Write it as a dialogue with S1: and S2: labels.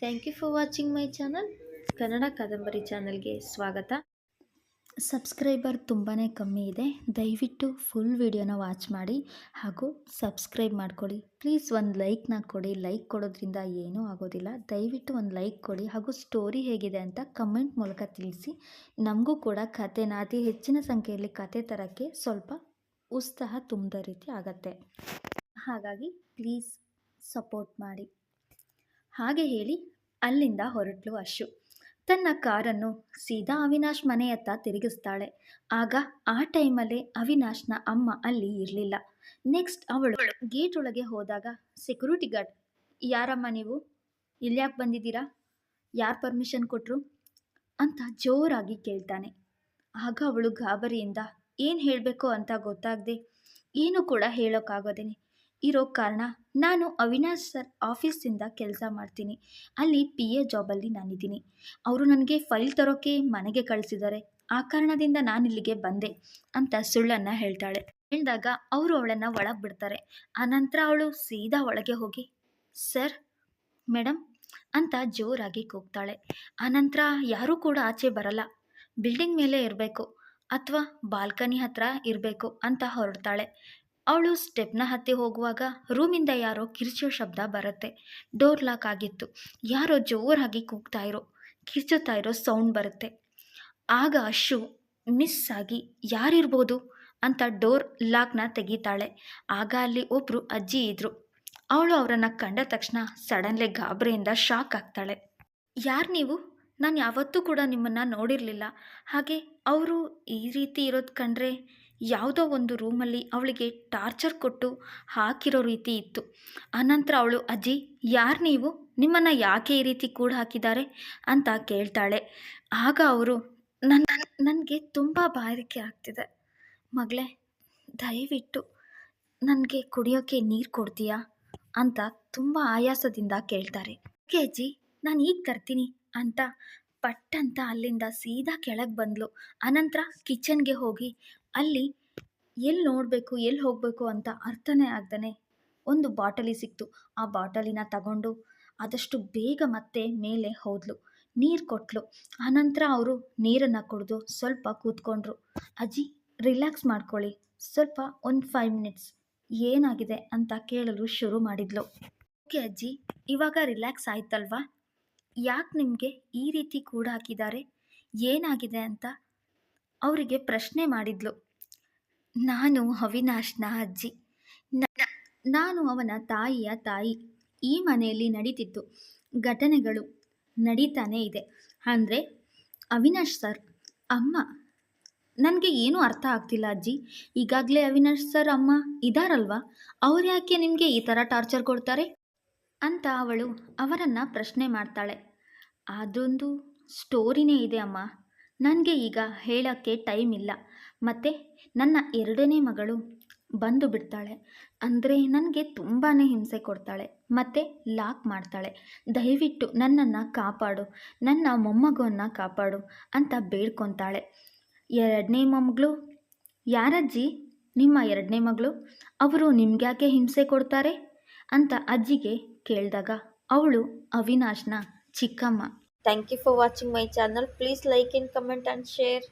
S1: Thank you for watching my channel Kannada ಕಾದಂಬರಿ ಚಾನಲ್ಗೆ ಸ್ವಾಗತ. ಸಬ್ಸ್ಕ್ರೈಬರ್ ತುಂಬಾ ಕಮ್ಮಿ ಇದೆ. ದಯವಿಟ್ಟು ಫುಲ್ ವಿಡಿಯೋನ ವಾಚ್ ಮಾಡಿ ಹಾಗೂ ಸಬ್ಸ್ಕ್ರೈಬ್ ಮಾಡ್ಕೊಳ್ಳಿ. ಪ್ಲೀಸ್ ಒಂದು ಲೈಕ್ನ ಕೊಡಿ. ಲೈಕ್ ಕೊಡೋದ್ರಿಂದ ಏನೂ ಆಗೋದಿಲ್ಲ. ದಯವಿಟ್ಟು ಒಂದು ಲೈಕ್ ಕೊಡಿ ಹಾಗೂ ಸ್ಟೋರಿ ಹೇಗಿದೆ ಅಂತ ಕಮೆಂಟ್ ಮೂಲಕ ತಿಳಿಸಿ. ನಮಗೂ ಕೂಡ ಕಥೆನ ಅತಿ ಹೆಚ್ಚಿನ ಸಂಖ್ಯೆಯಲ್ಲಿ ಕತೆ ತರೋಕ್ಕೆ ಸ್ವಲ್ಪ ಉತ್ಸಾಹ ತುಂಬಿದ ರೀತಿ ಆಗತ್ತೆ. ಹಾಗಾಗಿ ಪ್ಲೀಸ್ ಸಪೋರ್ಟ್ ಮಾಡಿ. ಹಾಗೆ ಹೇಳಿ ಅಲ್ಲಿಂದ ಹೊರಟ್ಲು ಅಶು ತನ್ನ ಕಾರನ್ನು ಸೀದಾ ಅವಿನಾಶ್ ಮನೆಯತ್ತ ತಿರುಗಿಸ್ತಾಳೆ. ಆಗ ಆ ಟೈಮಲ್ಲೇ ಅವಿನಾಶ್ನ ಅಮ್ಮ ಅಲ್ಲಿ ಇರಲಿಲ್ಲ. ನೆಕ್ಸ್ಟ್ ಅವಳು ಗೇಟ್ ಒಳಗೆ ಹೋದಾಗ, ಸೆಕ್ಯೂರಿಟಿ ಗಾರ್ಡ್, ಯಾರಮ್ಮ ನೀವು? ಇಲ್ಯಾಕೆ ಬಂದಿದ್ದೀರಾ? ಯಾರು ಪರ್ಮಿಷನ್ ಕೊಟ್ಟರು ಅಂತ ಜೋರಾಗಿ ಕೇಳ್ತಾನೆ. ಆಗ ಅವಳು ಗಾಬರಿಯಿಂದ, ಏನು ಹೇಳಬೇಕು ಅಂತ ಗೊತ್ತಾಗದೆ, ಏನು ಕೂಡ ಹೇಳೋಕ್ಕಾಗೋದೇನೆ. ಇರೋ ಕಾರಣ ನಾನು ಅವಿನಾಶ್ ಸರ್ ಆಫೀಸಿಂದ ಕೆಲಸ ಮಾಡ್ತೀನಿ. ಅಲ್ಲಿ ಪಿ ಎ ಜಾಬಲ್ಲಿ ನಾನಿದ್ದೀನಿ. ಅವರು ನನಗೆ ಫೈಲ್ ತರೋಕ್ಕೆ ಮನೆಗೆ ಕಳಿಸಿದ್ದಾರೆ. ಆ ಕಾರಣದಿಂದ ನಾನು ಇಲ್ಲಿಗೆ ಬಂದೆ ಅಂತ ಸುಳ್ಳನ್ನು ಹೇಳ್ತಾಳೆ. ಹೇಳಿದಾಗ ಅವರು ಅವಳನ್ನು ಒಳಗೆ ಬಿಡ್ತಾರೆ. ಆನಂತರ ಅವಳು ಸೀದಾ ಒಳಗೆ ಹೋಗಿ, ಸರ್ ಮೇಡಮ್ ಅಂತ ಜೋರಾಗಿ ಕೂಗ್ತಾಳೆ. ಆನಂತರ ಯಾರೂ ಕೂಡ ಆಚೆ ಬರಲ್ಲ. ಬಿಲ್ಡಿಂಗ್ ಮೇಲೆ ಇರಬೇಕು ಅಥವಾ ಬಾಲ್ಕನಿ ಹತ್ರ ಇರಬೇಕು ಅಂತ ಹೊರಡ್ತಾಳೆ. ಅವಳು ಸ್ಟೆಪ್ನ ಹತ್ತಿ ಹೋಗುವಾಗ ರೂಮಿಂದ ಯಾರೋ ಕಿರ್ಚೋ ಶಬ್ದ ಬರುತ್ತೆ. ಡೋರ್ ಲಾಕ್ ಆಗಿತ್ತು. ಯಾರೋ ಜೋರಾಗಿ ಕೂಗ್ತಾ ಇರೋ, ಕಿರ್ಚುತ್ತಾ ಇರೋ ಸೌಂಡ್ ಬರುತ್ತೆ. ಆಗ ಅಶು ಮಿಸ್ ಆಗಿ ಯಾರಿರ್ಬೋದು? ಅಂತ ಡೋರ್ ಲಾಕ್ನ ತೆಗಿತಾಳೆ. ಆಗ ಅಲ್ಲಿ ಒಬ್ಬರು ಅಜ್ಜಿ ಇದ್ದರು ಅವಳು ಅವರನ್ನು ಕಂಡ ತಕ್ಷಣ ಸಡನ್ಲಿ ಗಾಬರಿಯಿಂದ ಶಾಕ್ ಆಗ್ತಾಳೆ. ಯಾರು ನೀವು? ನಾನು ಯಾವತ್ತೂ ಕೂಡ ನಿಮ್ಮನ್ನು ನೋಡಿರಲಿಲ್ಲ. ಹಾಗೆ ಅವರು ಈ ರೀತಿ ಇರೋದು ಕಂಡ್ರೆ ಯಾವುದೋ ಒಂದು ರೂಮಲ್ಲಿ ಅವಳಿಗೆ ಟಾರ್ಚರ್ ಕೊಟ್ಟು ಹಾಕಿರೋ ರೀತಿ ಇತ್ತು. ಆನಂತರ ಅವಳು, ಅಜ್ಜಿ, ಯಾರು ನೀವು? ನಿಮ್ಮನ್ನು ಯಾಕೆ ಈ ರೀತಿ ಕೂಡ ಹಾಕಿದ್ದಾರೆ? ಅಂತ ಕೇಳ್ತಾಳೆ. ಆಗ ಅವರು ನನ್ನ ನನಗೆ ತುಂಬ ಬಾರಿಕೆ ಆಗ್ತಿದೆ. ಮಗಳೇ, ದಯವಿಟ್ಟು ನನಗೆ ಕುಡಿಯೋಕ್ಕೆ ನೀರು ಕೊಡ್ತೀಯಾ? ಅಂತ ತುಂಬ ಆಯಾಸದಿಂದ ಕೇಳ್ತಾರೆ. ಕೆ ಅಜ್ಜಿ? ನಾನು ಈಗ ತರ್ತೀನಿ ಅಂತ ಪಟ್ಟಂತ ಅಲ್ಲಿಂದ ಸೀದಾ ಕೆಳಗೆ ಬಂದಳು ಅನಂತರ ಕಿಚನ್ಗೆ ಹೋಗಿ ಅಲ್ಲಿ ಎಲ್ಲಿ ನೋಡಬೇಕು ಎಲ್ಲಿ ಹೋಗಬೇಕು ಅಂತ ಅರ್ಥನೇ ಆಗ್ದೇ ಒಂದು ಬಾಟಲಿ ಸಿಕ್ತು. ಆ ಬಾಟಲಿನ ತಗೊಂಡು ಆದಷ್ಟು ಬೇಗ ಮತ್ತೆ ಮೇಲೆ ಹೋದ್ಲು. ನೀರು ಕೊಟ್ಲು. ಆನಂತರ ಅವರು ನೀರನ್ನು ಕುಡಿದು ಸ್ವಲ್ಪ ಕೂತ್ಕೊಂಡ್ರು. ಅಜ್ಜಿ, ರಿಲ್ಯಾಕ್ಸ್ ಮಾಡ್ಕೊಳ್ಳಿ. ಸ್ವಲ್ಪ ಒಂದು ಫೈವ್ ಮಿನಿಟ್ಸ್. ಏನಾಗಿದೆ? ಅಂತ ಕೇಳಲು ಶುರು ಮಾಡಿದ್ಲು. ಓಕೆ ಅಜ್ಜಿ, ಇವಾಗ ರಿಲ್ಯಾಕ್ಸ್ ಆಯ್ತಲ್ವಾ? ಯಾಕೆ ನಿಮಗೆ ಈ ರೀತಿ ಕೂಡ ಹಾಕಿದ್ದಾರೆ ಏನಾಗಿದೆ? ಅಂತ ಅವರಿಗೆ ಪ್ರಶ್ನೆ ಮಾಡಿದ್ಲು. ನಾನು ಅವಿನಾಶ್ನ ಅಜ್ಜಿ. ನಾನು ಅವನ ತಾಯಿಯ ತಾಯಿ. ಈ ಮನೆಯಲ್ಲಿ ನಡೀತಿತ್ತು ಘಟನೆಗಳು ನಡೀತಾನೇ ಇದೆ. ಅಂದರೆ, ಅವಿನಾಶ್ ಸರ್, ಅಮ್ಮ. ನನಗೆ ಏನೂ ಅರ್ಥ ಆಗ್ತಿಲ್ಲ ಅಜ್ಜಿ. ಈಗಾಗಲೇ ಅವಿನಾಶ್ ಸರ್ ಅಮ್ಮ ಇದಾರಲ್ವಾ? ಅವ್ರು ಯಾಕೆ ನಿಮಗೆ ಈ ಥರ ಟಾರ್ಚರ್ ಕೊಡ್ತಾರೆ? ಅಂತ ಅವಳು ಅವರನ್ನು ಪ್ರಶ್ನೆ ಮಾಡ್ತಾಳೆ. ಅದೊಂದು ಸ್ಟೋರಿನೇ ಇದೆ ಅಮ್ಮ. ನನಗೆ ಈಗ ಹೇಳೋಕ್ಕೆ ಟೈಮ್ ಇಲ್ಲ. ಮತ್ತು ನನ್ನ ಎರಡನೇ ಮಗಳು ಬಂದು ಬಿಡ್ತಾಳೆ. ಅಂದರೆ ನನಗೆ ತುಂಬಾ ಹಿಂಸೆ ಕೊಡ್ತಾಳೆ. ಮತ್ತು ಲಾಕ್ ಮಾಡ್ತಾಳೆ. ದಯವಿಟ್ಟು ನನ್ನನ್ನು ಕಾಪಾಡು. ನನ್ನ ಮೊಮ್ಮಗನ್ನು ಕಾಪಾಡು ಅಂತ ಬೇಡ್ಕೊತಾಳೆ. ಎರಡನೇ ಮೊಮ್ಮಗಳು ಯಾರಜ್ಜಿ? ನಿಮ್ಮ ಎರಡನೇ ಮಗಳು, ಅವರು ನಿಮ್ಗ್ಯಾಕೆ ಹಿಂಸೆ ಕೊಡ್ತಾರೆ? ಅಂತ ಅಜ್ಜಿಗೆ ಕೇಳಿದಾಗ ಅವಳು ಅವಿನಾಶ್ನ ಚಿಕ್ಕಮ್ಮ. Thank you for watching my channel please like in comment and share